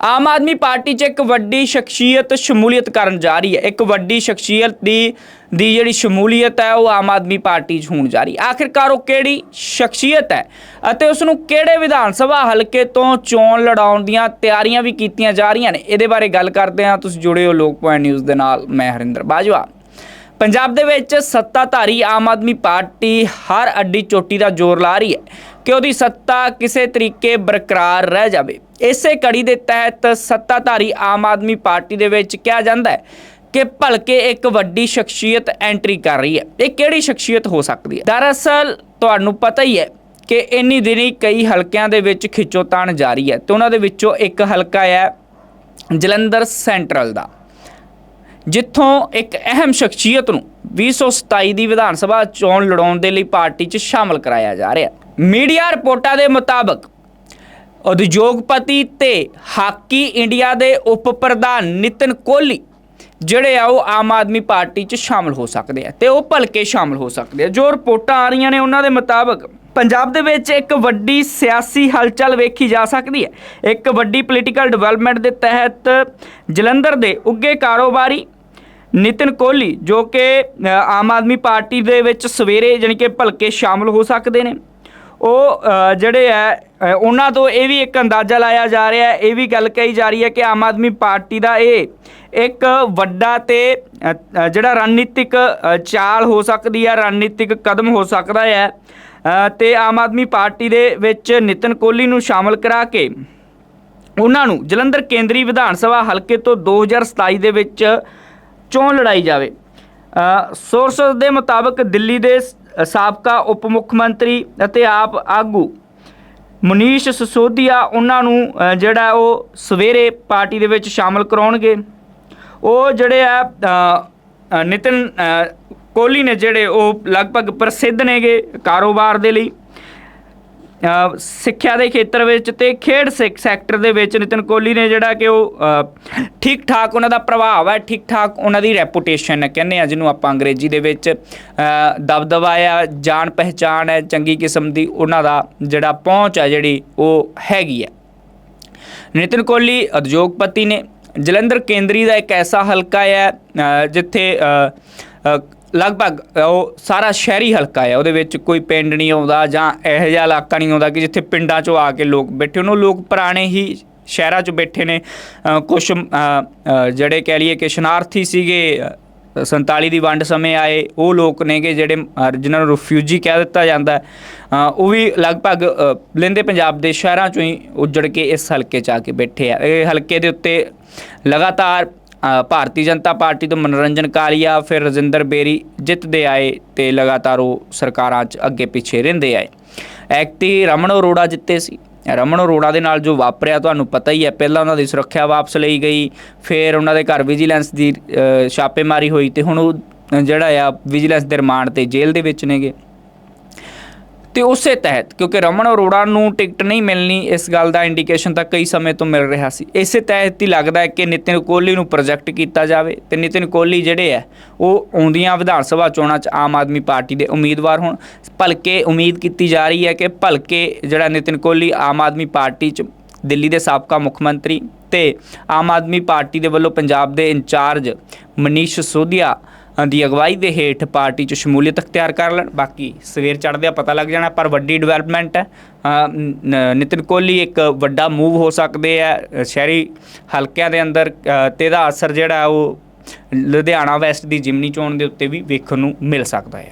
ਆਮ Aadmi party 'ਚ ਇੱਕ ਵੱਡੀ ਸ਼ਖਸੀਅਤ ਸ਼ਮੂਲੀਅਤ ਕਰਨ ਜਾ ਰਹੀ ਹੈ। ਇੱਕ ਵੱਡੀ ਸ਼ਖਸੀਅਤ ਦੀ ਦੀ ਜਿਹੜੀ ਸ਼ਮੂਲੀਅਤ ਹੈ, ਉਹ ਆਮ ਆਦਮੀ ਪਾਰਟੀ 'ਚ ਹੋਣ ਜਾ ਰਹੀ ਹੈ। ਆਖਿਰਕਾਰ ਉਹ ਕਿਹੜੀ ਸ਼ਖਸੀਅਤ ਹੈ ਅਤੇ ਉਸ ਨੂੰ ਕਿਹੜੇ ਵਿਧਾਨ ਸਭਾ ਹਲਕੇ ਤੋਂ ਚੋਣ ਲੜਾਉਣ ਦੀਆਂ ਤਿਆਰੀਆਂ ਵੀ ਕੀਤੀਆਂ ਜਾ ਰਹੀਆਂ ਨੇ? ਇਹਦੇ ਬਾਰੇ ਗੱਲ ਕਰਦੇ ਹਾਂ। ਤੁਸੀਂ ਜੁੜੇ ਹੋ ਲੋਕ ਪੁਆਇੰਟ ਨਿਊਜ਼ ਦੇ ਨਾਲ। ਮੈਂ ਹਰਿੰਦਰ ਬਾਜਵਾ। ਪੰਜਾਬ ਦੇ ਵਿੱਚ ਸੱਤਾਧਾਰੀ ਆਮ ਆਦਮੀ ਪਾਰਟੀ ਹਰ ਅੱਡੀ ਚੋਟੀ ਦਾ ਜ਼ੋਰ ਲਾ ਰਹੀ ਹੈ ਕਿ ਉਹਦੀ ਸੱਤਾ ਕਿਸੇ ਤਰੀਕੇ ਬਰਕਰਾਰ ਰਹਿ ਜਾਵੇ। ਇਸੇ ਕੜੀ ਦੇ ਤਹਿਤ ਸੱਤਾਧਾਰੀ ਆਮ ਆਦਮੀ ਪਾਰਟੀ ਦੇ ਵਿੱਚ ਕਿਹਾ ਜਾਂਦਾ ਹੈ ਕਿ ਭਲਕੇ ਇੱਕ ਵੱਡੀ ਸ਼ਖਸੀਅਤ ਐਂਟਰੀ ਕਰ ਰਹੀ ਹੈ। ਇਹ ਕਿਹੜੀ ਸ਼ਖਸੀਅਤ ਹੋ ਸਕਦੀ ਹੈ? ਦਰਅਸਲ ਤੁਹਾਨੂੰ ਪਤਾ ਹੀ ਹੈ ਕਿ ਇੰਨੀ ਦਿਨੀ ਕਈ ਹਲਕਿਆਂ ਦੇ ਵਿੱਚ ਖਿੱਚੋਤਾਣ ਜਾਰੀ ਹੈ ਤੇ ਉਹਨਾਂ ਦੇ ਵਿੱਚੋਂ ਇੱਕ ਹਲਕਾ ਹੈ ਜਲੰਧਰ ਸੈਂਟਰਲ ਦਾ, ਜਿੱਥੋਂ ਇੱਕ ਅਹਿਮ ਸ਼ਖਸੀਅਤ ਨੂੰ 2027 ਦੀ ਵਿਧਾਨ ਸਭਾ ਚੋਣ ਲੜਾਉਣ ਦੇ ਲਈ ਪਾਰਟੀ 'ਚ ਸ਼ਾਮਲ ਕਰਾਇਆ ਜਾ ਰਿਹਾ ਮੀਡੀਆ ਰਿਪੋਰਟਾਂ ਦੇ ਮੁਤਾਬਕ ਉਦਯੋਗਪਤੀ ਤੇ ਹਾਕੀ ਇੰਡੀਆ ਦੇ ਉਪ ਪ੍ਰਧਾਨ ਨਿਤਨ ਕੋਹਲੀ, ਜਿਹੜੇ ਆ ਉਹ ਆਮ ਆਦਮੀ ਪਾਰਟੀ 'ਚ ਸ਼ਾਮਲ ਹੋ ਸਕਦੇ ਆ ਤੇ ਉਹ ਭਲਕੇ ਸ਼ਾਮਲ ਹੋ ਸਕਦੇ ਆ। ਜੋ ਰਿਪੋਰਟਾਂ ਆ ਰਹੀਆਂ ਨੇ ਉਹਨਾਂ ਦੇ ਮੁਤਾਬਕ ਪੰਜਾਬ ਦੇ ਵਿੱਚ ਇੱਕ ਵੱਡੀ ਸਿਆਸੀ ਹਲਚਲ ਵੇਖੀ ਜਾ ਸਕਦੀ ਹੈ। ਇੱਕ ਵੱਡੀ ਪੋਲੀਟੀਕਲ ਡਿਵੈਲਪਮੈਂਟ ਦੇ ਤਹਿਤ ਜਲੰਧਰ ਦੇ ਉੱਗੇ ਕਾਰੋਬਾਰੀ ਨਿਤਨ ਕੋਹਲੀ, ਜੋ ਕਿ ਆਮ ਆਦਮੀ ਪਾਰਟੀ ਦੇ ਵਿੱਚ ਸਵੇਰੇ ਜਾਣੀ ਕਿ ਭਲਕੇ ਸ਼ਾਮਲ ਹੋ ਸਕਦੇ ਨੇ। ਉਹ ਜਿਹੜੇ ਹੈ ਉਹਨਾਂ ਤੋਂ ਇਹ ਵੀ ਇੱਕ ਅੰਦਾਜ਼ਾ ਲਾਇਆ ਜਾ ਰਿਹਾ ਹੈ ਇਹ ਵੀ ਗੱਲ ਕਹੀ ਜਾ ਰਹੀ ਹੈ ਕਿ ਆਮ ਆਦਮੀ ਪਾਰਟੀ ਦਾ ਇਹ ਇੱਕ ਵੱਡਾ ਤੇ ਜਿਹੜਾ ਰਣਨੀਤਿਕ ਚਾਲ ਹੋ ਸਕਦੀ ਹੈ ਰਣਨੀਤਿਕ ਕਦਮ ਹੋ ਸਕਦਾ ਹੈ ਅ, ਤੇ ਆਮ ਆਦਮੀ ਪਾਰਟੀ ਦੇ ਵਿੱਚ ਨਿਤਨ ਕੋਹਲੀ ਨੂੰ ਸ਼ਾਮਲ ਕਰਾ ਕੇ ਉਹਨਾਂ ਨੂੰ ਜਲੰਧਰ ਕੇਂਦਰੀ ਵਿਧਾਨ ਸਭਾ ਹਲਕੇ ਤੋਂ 2027 ਦੇ ਵਿੱਚ ਚੋਣ ਲੜਾਈ ਜਾਵੇ। ਸੋਰਸਸ ਦੇ ਮੁਤਾਬਕ ਦਿੱਲੀ ਦੇ ਸਾਬਕਾ ਉਪ ਮੁੱਖ ਮੰਤਰੀ ਅਤੇ ਆਪ ਆਗੂ ਮਨੀਸ਼ ਸਸੋਦੀਆ ਉਹਨਾਂ ਨੂੰ ਜਿਹੜਾ ਉਹ ਸਵੇਰੇ ਪਾਰਟੀ ਦੇ ਵਿੱਚ ਸ਼ਾਮਲ ਕਰਾਉਣਗੇ। ਉਹ ਜਿਹੜੇ ਆ ਅ, ਨਿਤਨ ਕੋਹਲੀ ਨੇ ਜਿਹੜੇ ਉਹ ਲਗਭਗ ਪ੍ਰਸਿੱਧ ਨੇਗੇ ਕਾਰੋਬਾਰ ਦੇ ਲਈ। ਸਿੱਖਿਆ ਦੇ ਖੇਤਰ ਵਿੱਚ ਤੇ ਖੇਡ ਸੈਕ- ਸੈਕਟਰ ਦੇ ਵਿੱਚ ਨਿਤਨ ਕੋਹਲੀ ਨੇ ਜਿਹੜਾ ਕਿ ਉਹ ਠੀਕ ਠਾਕ ਉਹਨਾਂ ਦਾ ਪ੍ਰਭਾਵ ਹੈ ਠੀਕ ਠਾਕ ਉਹਨਾਂ ਦੀ ਰੈਪੂਟੇਸ਼ਨ ਹੈ, ਕਹਿੰਦੇ ਆ ਜਿਹਨੂੰ ਆਪਾਂ ਅੰਗਰੇਜ਼ੀ ਦੇ ਵਿੱਚ ਦਬਦਬਾ ਆ ਜਾਣ ਪਹਿਚਾਣ ਹੈ, ਚੰਗੀ ਕਿਸਮ ਦੀ ਉਹਨਾਂ ਦਾ ਜਿਹੜਾ ਪਹੁੰਚ ਹੈ ਜਿਹੜੀ ਉਹ ਹੈਗੀ ਹੈ। ਨਿਤਿਨ ਕੋਹਲੀ ਉਦਯੋਗਪਤੀ ਨੇ, ਜਲੰਧਰ ਕੇਂਦਰੀ ਦਾ ਇੱਕ ਐਸਾ ਹਲਕਾ ਹੈ ਜਿੱਥੇ ਲਗਭਗ ਉਹ ਸਾਰਾ ਸ਼ਹਿਰੀ ਹਲਕਾ ਹੈ ਉਹਦੇ ਵਿੱਚ ਕੋਈ ਪਿੰਡ ਨਹੀਂ ਆਉਂਦਾ ਜਾਂ ਇਹੋ ਜਿਹਾ ਇਲਾਕਾ ਨਹੀਂ ਆਉਂਦਾ ਕਿ ਜਿੱਥੇ ਪਿੰਡਾਂ 'ਚੋਂ ਆ ਕੇ ਲੋਕ ਬੈਠੇ ਹੋਣ। ਉਹ ਲੋਕ ਪੁਰਾਣੇ ਹੀ ਸ਼ਹਿਰਾਂ 'ਚ ਬੈਠੇ ਨੇ। ਕੁਝ ਜਿਹੜੇ ਕਹਿ ਲਈਏ ਕਿ ਸ਼ਨਾਰਥੀ ਸੀਗੇ ਅ, 47 ਦੀ ਵੰਡ ਸਮੇਂ ਆਏ ਉਹ ਲੋਕ ਨੇਗੇ ਜਿਹੜੇ ਅ, ਜਿਨ੍ਹਾਂ ਨੂੰ ਰਿਫਿਊਜੀ ਕਹਿ ਦਿੱਤਾ ਜਾਂਦਾ। ਉਹ ਵੀ ਲਗਭਗ ਅ, ਲਹਿੰਦੇ ਪੰਜਾਬ ਦੇ ਸ਼ਹਿਰਾਂ ਚੋਂ ਹੀ ਉੱਜੜ ਕੇ ਇਸ ਹਲਕੇ 'ਚ ਆ ਕੇ ਬੈਠੇ ਆ। ਇਹ ਹਲਕੇ ਦੇ ਉੱਤੇ ਲਗਾਤਾਰ ਭਾਰਤੀ ਜਨਤਾ ਪਾਰਟੀ ਤੋਂ ਮਨੋਰੰਜਨ ਕਾਲੀਆ, ਫਿਰ ਰਜਿੰਦਰ ਬੇਰੀ ਜਿੱਤਦੇ ਆਏ ਤੇ ਲਗਾਤਾਰ ਉਹ ਸਰਕਾਰਾਂ 'ਚ ਅੱਗੇ ਪਿੱਛੇ ਰਹਿੰਦੇ ਆਏ। ਐਕਟੀ ਰਮਨ ਅਰੋੜਾ ਜਿੱਤੇ ਸੀ। ਰਮਨ ਅਰੋੜਾ ਦੇ ਨਾਲ ਜੋ ਵਾਪਰਿਆ ਤੁਹਾਨੂੰ ਪਤਾ ਹੀ ਹੈ, ਪਹਿਲਾਂ ਉਹਨਾਂ ਦੀ ਸੁਰੱਖਿਆ ਵਾਪਸ ਲਈ ਗਈ, ਫਿਰ ਉਹਨਾਂ ਦੇ ਘਰ ਵਿਜੀਲੈਂਸ ਦੀ ਛਾਪੇਮਾਰੀ ਹੋਈ ਤੇ ਹੁਣ ਉਹ ਜਿਹੜਾ ਆ ਵਿਜੀਲੈਂਸ ਦੇ ਰਿਮਾਂਡ ਤੇ ਜੇਲ੍ਹ ਦੇ ਵਿੱਚ ਨੇਗੇ। ਤੇ ਉਸੇ ਤਹਿਤ, ਕਿਉਂਕਿ ਰਮਨ ਅਰੋੜਾ ਨੂੰ ਟਿਕਟ ਨਹੀਂ ਮਿਲਣੀ ਇਸ ਗੱਲ ਦਾ ਇੰਡੀਕੇਸ਼ਨ ਤਾਂ ਕਈ ਸਮੇਂ ਤੋਂ ਮਿਲ ਰਿਹਾ ਸੀ। ਇਸੇ ਤਹਿਤ ਹੀ ਲੱਗਦਾ ਹੈ ਕਿ ਨਿਤਿਨ ਕੋਹਲੀ ਨੂੰ ਪ੍ਰੋਜੈਕਟ ਕੀਤਾ ਜਾਵੇ ਤੇ ਨਿਤਿਨ ਕੋਹਲੀ ਜਿਹੜੇ ਹੈ, ਉਹ ਆਉਂਦੀਆਂ ਵਿਧਾਨ ਸਭਾ ਚੋਣਾਂ 'ਚ ਆਮ ਆਦਮੀ ਪਾਰਟੀ ਦੇ ਉਮੀਦਵਾਰ ਹੋਣ। ਭਲਕੇ ਉਮੀਦ ਕੀਤੀ ਜਾ ਰਹੀ ਹੈ ਕਿ ਭਲਕੇ ਜਿਹੜਾ ਨਿਤਿਨ ਕੋਹਲੀ ਆਮ ਆਦਮੀ ਪਾਰਟੀ 'ਚ ਦਿੱਲੀ ਦੇ ਸਾਬਕਾ ਮੁੱਖ ਮੰਤਰੀ ਤੇ ਆਮ ਆਦਮੀ ਪਾਰਟੀ ਦੇ ਵੱਲੋਂ ਪੰਜਾਬ ਦੇ ਇੰਚਾਰਜ ਮਨੀਸ਼ ਸਿਸੋਦੀਆ ਦੀ ਅਗਵਾਈ ਦੇ ਹੇਠ ਪਾਰਟੀ 'ਚ ਸ਼ਮੂਲੀਅਤ ਅਖਤਿਆਰ ਕਰ ਲੈਣ। ਬਾਕੀ ਸਵੇਰ ਚੜ੍ਹਦਿਆਂ ਪਤਾ ਲੱਗ ਜਾਣਾ ਪਰ ਵੱਡੀ ਡਿਵੈਲਪਮੈਂਟ ਹੈ। ਅ, ਨ- ਨਿਤਿਨ ਕੋਹਲੀ ਇੱਕ ਵੱਡਾ ਮੂਵ ਹੋ ਸਕਦੇ ਆ। ਸ਼ਹਿਰੀ ਹਲਕਿਆਂ ਦੇ ਅੰਦਰ ਅ, ਤੇ ਇਹਦਾ ਅਸਰ ਜਿਹੜਾ ਉਹ ਲੁਧਿਆਣਾ ਵੈਸਟ ਦੀ ਜਿਮਨੀ ਚੋਣ ਦੇ ਉੱਤੇ ਵੀ ਵੇਖਣ ਨੂੰ ਮਿਲ ਸਕਦਾ ਹੈ।